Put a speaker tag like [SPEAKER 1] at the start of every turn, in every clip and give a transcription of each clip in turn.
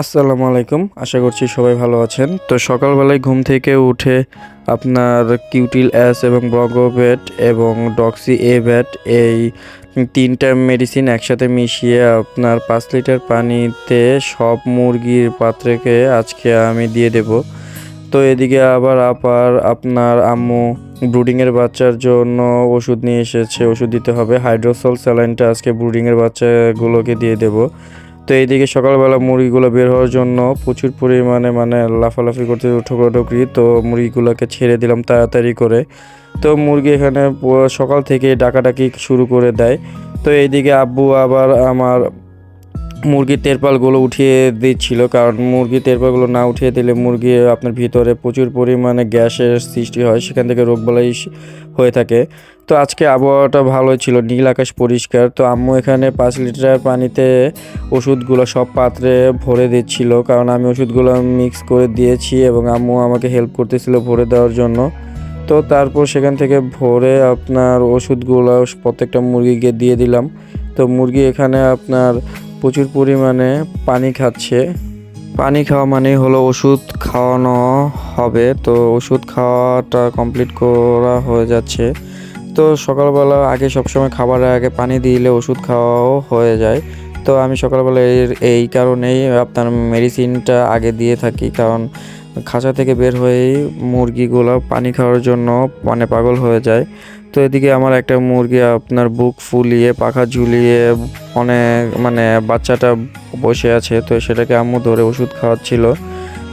[SPEAKER 1] আসসালামু আলাইকুম, আশা করছি সবাই ভালো আছেন। তো সকালবেলায় ঘুম থেকে উঠে আপনার কিউটিল অ্যাস এবং ব্রগোভেট এবং ডক্সি এ ভ্যাট এই তিনটা মেডিসিন একসাথে মিশিয়ে আপনার পাঁচ লিটার পানিতে সব মুরগির পাত্রকে আজকে আমি দিয়ে দেব। তো এদিকে আবার আপার আপনার আম্মু ব্রুডিংয়ের বাচ্চার জন্য ওষুধ নিয়ে এসেছে, ওষুধ দিতে হবে। হাইড্রোসল স্যালাইনটা আজকে ব্রুডিংয়ের বাচ্চাগুলোকে দিয়ে দেবো। তো এইদিকে সকালবেলা মুরগিগুলো বের হওয়ার জন্য প্রচুর পরিমাণে মানে লাফালাফি করতে ঠোকরি তো মুরগিগুলোকে ছেড়ে দিলাম তাড়াতাড়ি করে। তো মুরগি এখানে সকাল থেকে ডাকাডাকি শুরু করে দেয়। তো এইদিকে আব্বু আবার আমার মুরগির তেরপালগুলো উঠিয়ে দিচ্ছিল। কারণ মুরগির তেরপালগুলো না উঠিয়ে দিলে মুরগি আপনার ভিতরে প্রচুর পরিমাণে গ্যাসের সৃষ্টি হয়। সেখান থেকে রোগবালাই হয়ে থাকে। তো আজকে আবহাওয়াটা ভালো ছিল, নীল আকাশ পরিষ্কার। তো আম্মু এখানে পাঁচ লিটার পানিতে ওষুধগুলো সব পাত্রে ভরে দিচ্ছিল। কারণ আমি ওষুধগুলো মিক্স করে দিয়েছি এবং আম্মু আমাকে হেল্প করতেছিল ভরে দেওয়ার জন্য। তো তারপর সেখান থেকে ভরে আপনার ওষুধগুলো প্রত্যেকটা মুরগিকে দিয়ে দিলাম। তো মুরগি এখানে আপনার প্রচুর পরিমাণে পানি খাচ্ছে। পানি খাওয়া মানে হলো ওষুধ খাওয়ানো হবে। তো ওষুধ খাওয়াটা কমপ্লিট করা হয়ে যাচ্ছে। তো সকালবেলা আগে সবসময় খাবারের আগে পানি দিলে ওষুধ খাওয়াও হয়ে যায়। তো আমি সকালবেলা এর এই কারণেই আপনার মেডিসিনটা আগে দিয়ে থাকি। কারণ খাঁচা থেকে বের হয়েই মুরগিগুলো পানি খাওয়ার জন্য মানে পাগল হয়ে যায়। তো এদিকে আমার একটা মুরগি আপনার বুক ফুলিয়ে, পাখা ঝুলিয়ে অনেক মানে বাচ্চাটা বসে আছে, তো সেটাকে আম্মু ধরে ওষুধ খাওয়াচ্ছিল।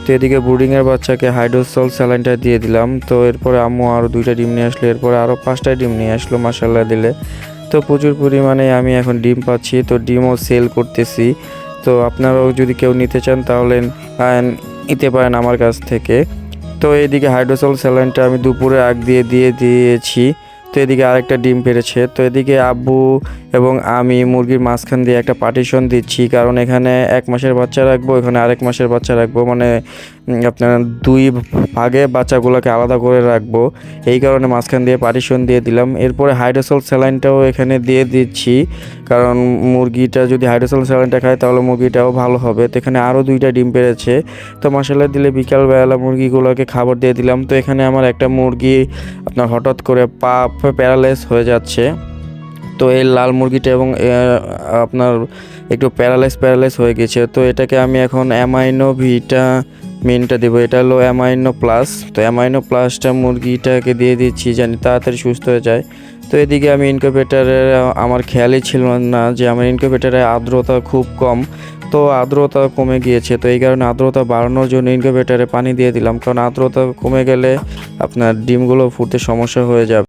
[SPEAKER 1] তো এদিকে ব্রুডিংয়ের বাচ্চাকে হাইড্রোসল স্যালাইনটা দিয়ে দিলাম। তো এরপরে আম্মু আরও দুইটা ডিম নিয়ে আসলো, এরপরে আরও পাঁচটা ডিম নিয়ে আসলো মাসাল্লাহ দিলে। তো প্রচুর পরিমাণে আমি এখন ডিম পাচ্ছি, তো ডিমও সেল করতেছি। তো আপনারাও যদি কেউ নিতে চান তাহলে নিতে পারেন আমার কাছ থেকে। তো এদিকে হাইড্রোসল স্যালাইনটা আমি দুপুরে আগ দিয়ে দিয়ে দিয়েছি। তো এদিকে আরেকটা ডিম পেরেছে। তো এদিকে আব্বু এবং আমি মুরগির মাঝখান দিয়ে একটা পার্টিশন দিচ্ছি, কারণ এখানে এক মাসের বাচ্চা রাখব, এখানে আরেক মাসের বাচ্চা রাখব মানে আপনার দুই ভাগে বাচ্চাগুলোকে আলাদা করে রাখব। এই কারণে মাঝখান দিয়ে পার্টিশন দিয়ে দিলাম। এরপরে হাইড্রোসল স্যালাইনটাও এখানে দিয়ে দিচ্ছি, কারণ মুরগিটা যদি হাইড্রোসল স্যালাইনটা খায়, তাহলে মুরগিটাও ভালো হবে। তো এখানে আরও দুইটা ডিম পেরেছে। তো মশলা দিলে বিকালবেলা মুরগিগুলোকে খাবার দিয়ে দিলাম। তো এখানে আমার একটা মুরগি আপনার হঠাৎ করে পা প্যারালাইজ হয়ে যাচ্ছে। তো এই লাল মুরগিটা এবং আপনার একটু প্যারালাইজ প্যারালাইজ হয়ে গেছে। তো এটাকে আমি এখন অ্যামাইনো ভিটা মিনটা দেবো। এটা হলো অ্যামাইনো প্লাস তো অ্যামাইনো প্লাসটা মুরগিটাকে দিয়ে দিচ্ছি জানি তাড়াতাড়ি সুস্থ হয়ে যায়। তো এদিকে আমি ইনকিউবেটারে আমার খেয়ালই ছিল না যে আমার ইনকিউবেটারে আর্দ্রতা খুব কম। তো আর্দ্রতা কমে গিয়েছে। তো এই কারণে আর্দ্রতা বাড়ানোর জন্য ইনকিউবেটারে পানি দিয়ে দিলাম। কারণ আর্দ্রতা কমে গেলে আপনার ডিমগুলো ফুটতে সমস্যা হয়ে যাবে।